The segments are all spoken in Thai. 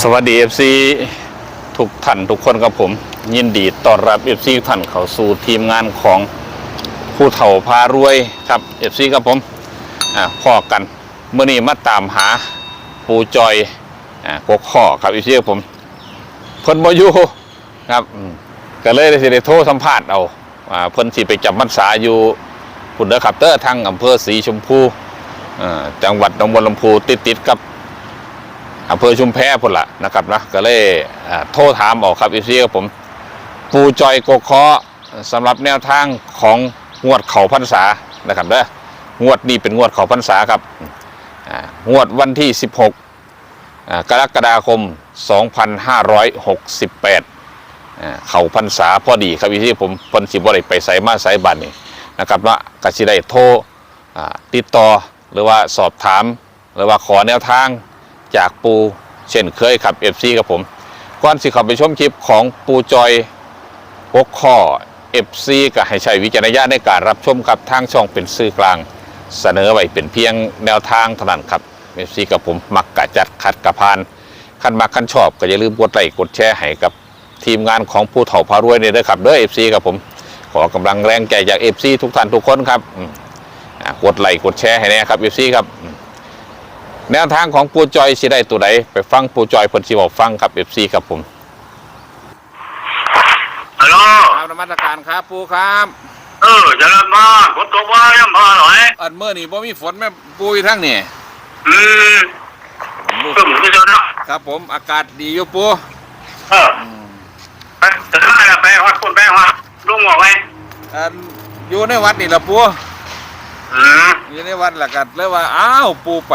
สวัสดี FC ทุกท่านทุกคนครับผม ยินดีต้อนรับ FC ท่านเข้าสู่ทีมงานของผู้เฒ่าพารวยครับ FC ครับผมอ่าพ่อกันเมื่อนี้มาตามหาปูจอยอ่ากกข้อครับ FC ครับผมเพิ่นบ่อยู่ครับอืมก็เลยได้สิได้โทรสัมภาษณ์เอาอ่าเพิ่นสิไปจำพรรษาอยู่พุ่นเด้อครับเตอร์ทางอำเภอศรีชมพูอ่าจังหวัดหนองบัวลำพูติดๆกับ อำเภอชุมแพพุ่นละนะครับนะก็เลยโทรถามออกครับอีซีกับผมปูจอยโกเคาะสำหรับแนวทางของงวดเขาพรรษานะครับเด้องวดนี้เป็นงวดเขาพรรษาครับงวดวันที่ 16 กรกฎาคม 2568อ่าเขาพรรษาพอดีครับอีซีผมเพิ่นสิบ่ได้ไปใส่มาใส่บัตรนี่นะครับว่าก็สิได้โทรติดต่อหรือว่าสอบถาม หรือว่าขอแนวทาง จากปูเช่นเคยครับ FC กับผม ก่อนสิข้าไปชมคลิปของปูจอยพกข้อ FC ก็ให้ใช้วิจารณญาณในการรับชมครับทางช่องเป็นสื่อกลาง เสนอไว้เป็นเพียงแนวทางเท่านั้นครับ FC กับผมมักกะจัดขัดกะพานคันมักคันชอบก็อย่าลืมกดไลค์กดแชร์ให้กับทีมงานของผู้เฒ่าพารวยเนี่ยด้วยครับเด้อ FC กับผมขอกำลังแรงใจจาก FC ทุกท่านทุกคนครับกดไลค์กดแชร์ให้แน่ครับ FC ครับ แนวทางของปูจอยสิได้ตัวใดไปฟังปูจอยเพิ่นสิบอกฟังครับ FC ครับผมฮัลโหลครับนมัสการครับปูครับเออเจะเริ่มมาฝนตกว่ายังพอหน่อยอันเมื่อนี่บ่มีฝนแม่ปูอยู่ทั้งนี่อืมก็เหมือนกันเนาะครับ ผมอากาศดีอยู่ปูเออไปจะทำอะไรไปฮอดคนไปฮอดลุงบอกไว้อันอยู่ในวัดนี่ล่ะปูอืมอยู่ในวัดล่ะกันเลยว่าอ้าวปูไป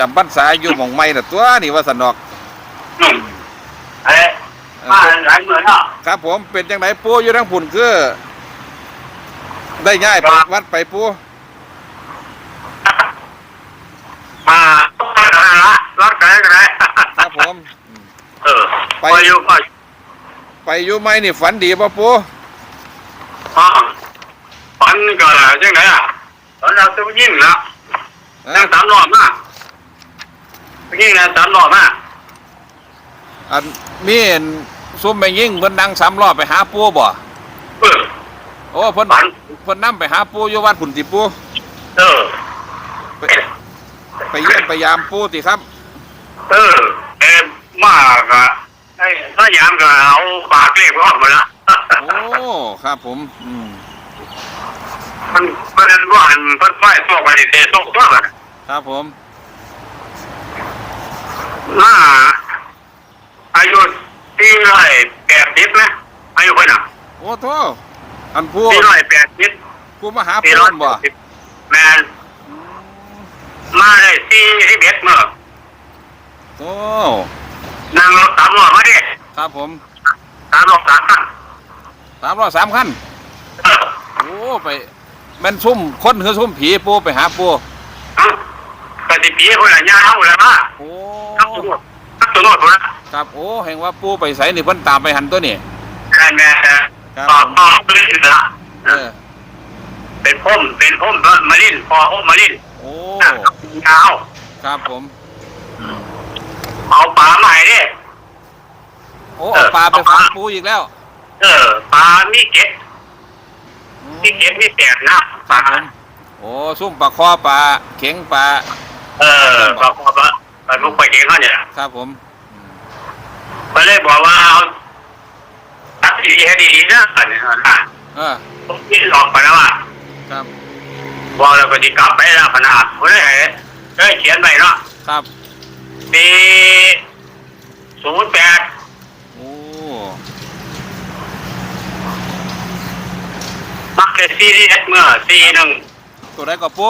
จำพรรษาอยู่หม่องใหม่น่ะตัวนี่ว่าสนอกนุ่มเอ้มาหลายเหมือนเนาะครับผมเป็นจังไดปูอยู่ทั้งพุ่นคือ ได้ง่ายไปวัดไปปูมาต้องการอะไรละรถไกลกันไหนครับผม เออ ไปอยู่ไปไปอยู่ไหมนี่ฝันดีป่ะปูอ๋อฝันก็จังไหนอะตอนเราจะยิ่งนะนั่งสามรอบ มายิ่งนะสามรอบมาอันมีเห็นซุ่มไปยิ่งเพิ่นนั่งสามรอบไปหาปูบ่เออ โอ้เพิ่นฝัน เพิ่นนํไปหาปูอยู่วัดผุนติปูเออ ไปไปเยี่ยมไปยามปูติครับ เออเอ็มมากอะไอ้ถ้ายามก็เอาปากเรียกร้องมาละโอ้ครับผมอืมมันมันว่าหันเพิ่นไฟตกไปในเตะตกตัวมันครับผม มาอายุที่ร้อยแปดสิบนะอายุคนน่ะโอ้โทอันปูที่ร้อยแปดสิบปูมาหาที่ปูร้อยนั่นบ่สิบแมนมาได้สี่สิบเอ็ดเมื่อโอ้นั่งรถสามล้อมาดิครับผมสามล้อสามคันสามร้อยสามคันเออโอ้ไปแม่นซุ่มคนคือซุ่มผีปูไปหาปู เอากติปีคนละยาวเลยมาโอ้ทัก ตัวโน้ตทักตัวโน้ตคนละครับโอ้แห่งว่าปูไปไสนี่เพิ่นตามไปหันตัวนี่แม่แม่ครับต่อต่อไปเลยนะเออเป็นพุ่มเป็นพุ่มมาลินพอพุ่มมาลินโอ้ยาวครับผม เอาปลาใหม่ดิโอ้เอาปลาไปฝังปูอีกแล้ว เออปลามีเก็ดมีเก็ดมีแปดนะปลาโอ้ซุ่มปลาคอปลาเข็งปลา เออปลาปลา ปลาลูกไปเองเขาเนี่ยครับผมไปเลยบอกว่าเอาตัดดีให้ดีๆนะเนี่ยนะเออผมคิดหลอกไปแล้วว่าครับบอกแล้วก็ดีกลับไปแล้วขนาดเฮ้ยเฮ้ยเขียนไปเนาะครับปีศูนย์แปดโอ้มักจะซีดีเอสเมื่อสี่หนึ่งตัวใดก็ปู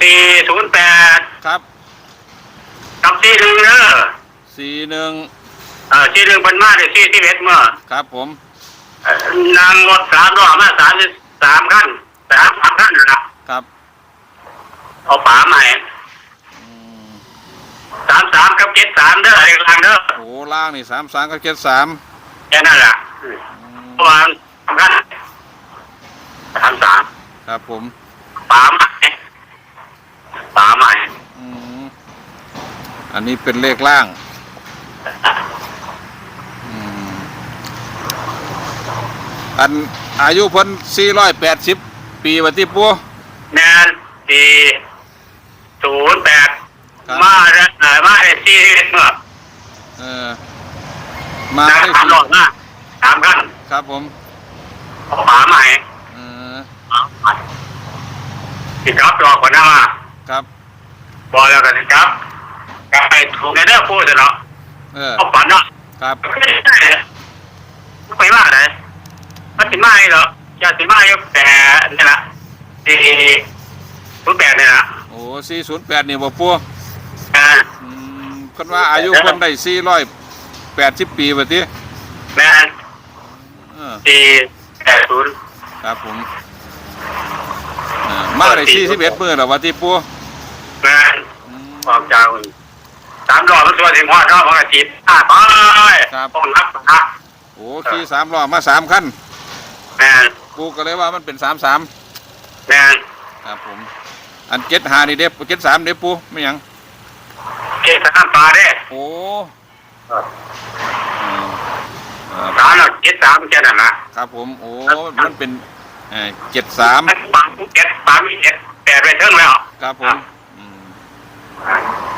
สี่ศูนย์แปดครับ กับสี่หนึ่งเนอะสี่หนึ่งเออสี่หนึ่งเป็นมาได้สี่สิบเอ็ดเมื่อครับผมเอ่อนางรถสามรอบมาสามสิบสามขั้นสามสามขั้นนะครับเอาป๋าใหม่อืมสามสามกับเจ็ดสามเด้อไอ้กลางเด้อโอ้ล่างนี่สามสามกับเจ็ดสามแค่นั้นแหละเพราะว่าสามขั้นสามสามครับผม ป๋าใหม่ป๋าใหม่ อืมอันนี้เป็นเลขล่างอืมอันอายุเพิ่น480 ปีว่าติปูแมนสี่ศูนย์แปดครับมาแล้วเอ่อมาได้สี่เอ็ดเมื่อเออมาได้ได้สามสิรอบมาสามขั้นครับผมเอาฝาใหม่เออสิครับรอคนหน้ามาครับบอกแล้วกันสิครับ กลับไปถูกในเด้อพูดเนาะเออเอาฝันเนาะครับไม่ได้ไปมาไหนมันสิมาเหรอจะสิมาอยู่แต่นี่ละสี่ศูนย์แปดนี่ละโอ้408นี่บ่ปูอ่าอืมเพิ่นว่าอายุเพิ่นได้480ปีว่าติแม่นเออสี่แปดศูนย์ครับผมเออมาได้41มื้อแล้วว่าติปูแม่นอืม ออกจากสามรอบมันตัวถึงพอดรอบของอาทิตย์อ่าไปครับ ต้องรับนะโอ้ขี่สามล้อมาสามคันแม่นปูก็เลยว่ามันเป็นสามสามแม่นครับผม อันเจ็ดหานี่เด็บเจ็ดสามเด็บปูไม่หยัง เกศสามปลาเด้โอ้เออเออสามหลักเจ็ดสามแค่นั้นนะครับผม โอ้ มันเป็นเจ็ดสามปลาเจ็ดปลามีเจ็ดแปดไปเทิงแล้วครับผมอืม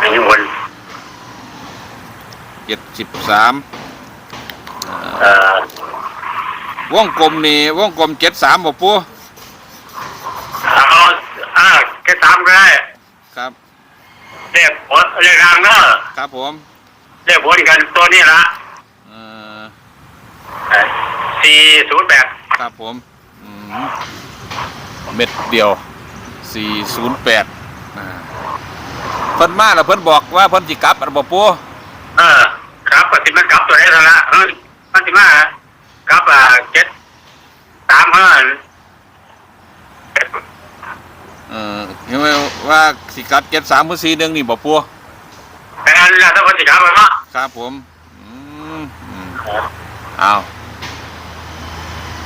อันนี้วน เจ็ดสิบสามเอ่อวงกลมนี่วงกลมเจ็ดสามบ่ปูเอาอ่าแค่สามก็ได้ครับเรียกผลเรียกรางเนอะครับผมเรียกผลกันตัวนี้ละเอ่อสี่ศูนย์แปดครับผมอืมเม็ดเดียวสี่ศูนย์แปดเพิ่นมาแล้วเพิ่นบอกว่าเพิ่นจิกลับอันบ่ปูเออ ครับปฏิมากลับตัวนี้แล้วละเออปฏิมากลับอ่าเจ็ดสามเออเออเห็นไหมว่าสิกลับเจ็ดสามเพื่อสี่หนึ่งนี่บ่ปูแต่อันนี้ถ้าปฏิกลับแล้วเนาะครับผมอืมอืมเอา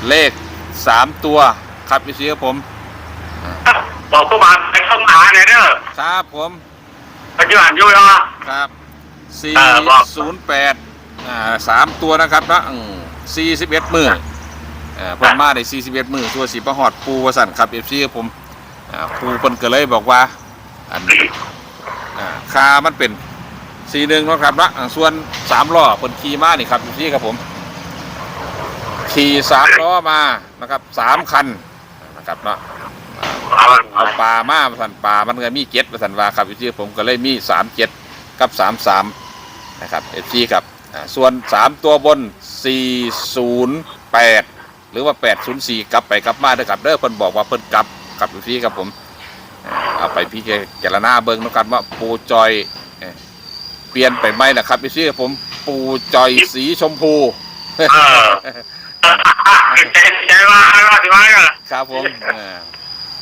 เลขสามตัวครับพี่เสียผมบอกผู้มาไปเข้ามาหาเนี่ยเด้อครับผมปัจจุบันอยู่เนาะครับสี่เออบอกศูนย์แปด อ่าสามตัวนะครับนะสี่สิบเอ็ดมือเอ่อเพิ่นมาได้สี่สิบเอ็ดมือตัวสีประหอดปูวสันครับเอฟซีผมอ่าปูเพิ่นก็เลยบอกว่าอันอ่าคามันเป็นสี่หนึ่งนาะครับนะอ่าส่วนสามล้อเพิ่นขี่มานี่ครับเอฟซีครับผมขี่สามล้อมานะครับสามคันนะครับเนาะเอาเอาปลามาประสันปลามันก็มีเจ็ดประสันว่าครับอยู่ที่ผมก็เลยมีสามเจ็ดกับสามสามนะครับเอฟซีครับอ่า ส่วนสามตัวบนสี่ศูนย์แปดหรือว่าแปดศูนย์สี่กลับไปกลับมาเด้อครับเด้อเพิ่นบอกว่าเพิ่นกลับกับอยู่ที่ครับผมอ่าเอาไปพี่เจารณาเบิ่งแล้วกันว่าปูจอยเอ่อเปลี่ยนไปไหมนะครับพี่ซีครับผมปูจอยสีชมพูเออใจใจว่าเราสิว่ากันครับผมเออ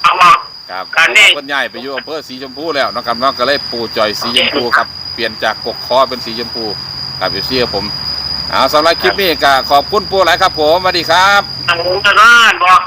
เอาบอกครับการนี้เพิ่นย้ายไปอยู่อำเภอสีชมพูแล้วเนาะครับเนาะก็เลยปูจอยสีชมพูครับเปลี่ยนจากกกคอเป็นสีชมพู กับอยู่ที่ผมเอาสำหรับคลิปนี้ก็ขอบคุณปูหลายครับผมสวัสดีครับ อันนั้นบอก